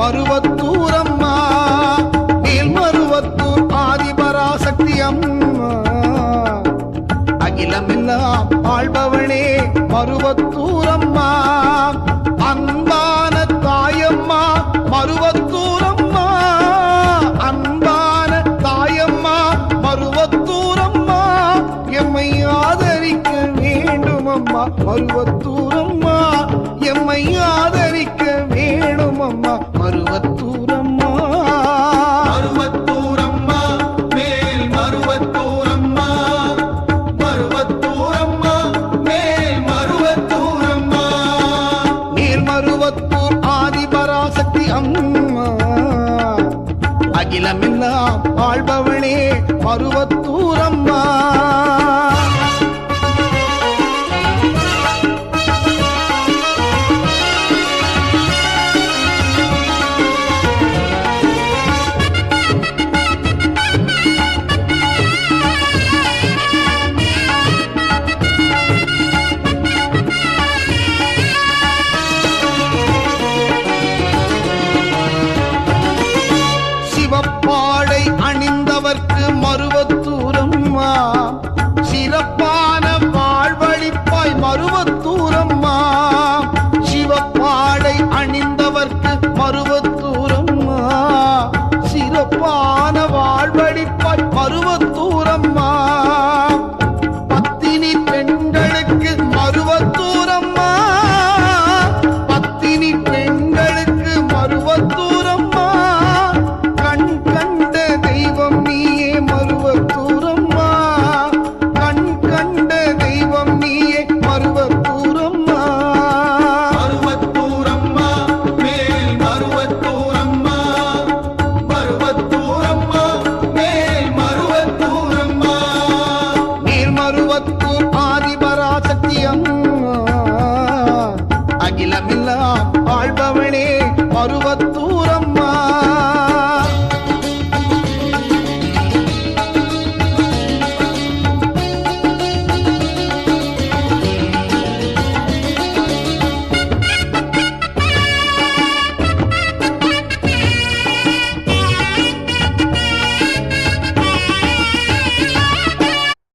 மருவத்தூரம்மா மேல்மருவத்தூர் ஆதிபராசக்தி அம்மா அகிலமெல்லாம் ஆள்பவளே மருவத்தூரம்மா அன்பான தாயம்மா மருவத்தூரம்மா அன்பான தாயம்மா மருவத்தூரம்மா எம்மை ஆதரிக்க வேண்டும் அம்மா மருவத்தூரம்மா எம்மை ஆதரிக்க வேண்டும் அம்மா மருவத்தூரம்மா. மருவத்தூரம்மா மேல் மருவத்தூரம்மா. மருவத்தூரம்மா மேல் மருவத்தூரம்மா. நீர்மருவத்தூர் ஆதிபராசக்தி அம்மா. அகிலமெல்லாம் ஆள்பவளே மருவத்தூரம்மா. அறுபத்தி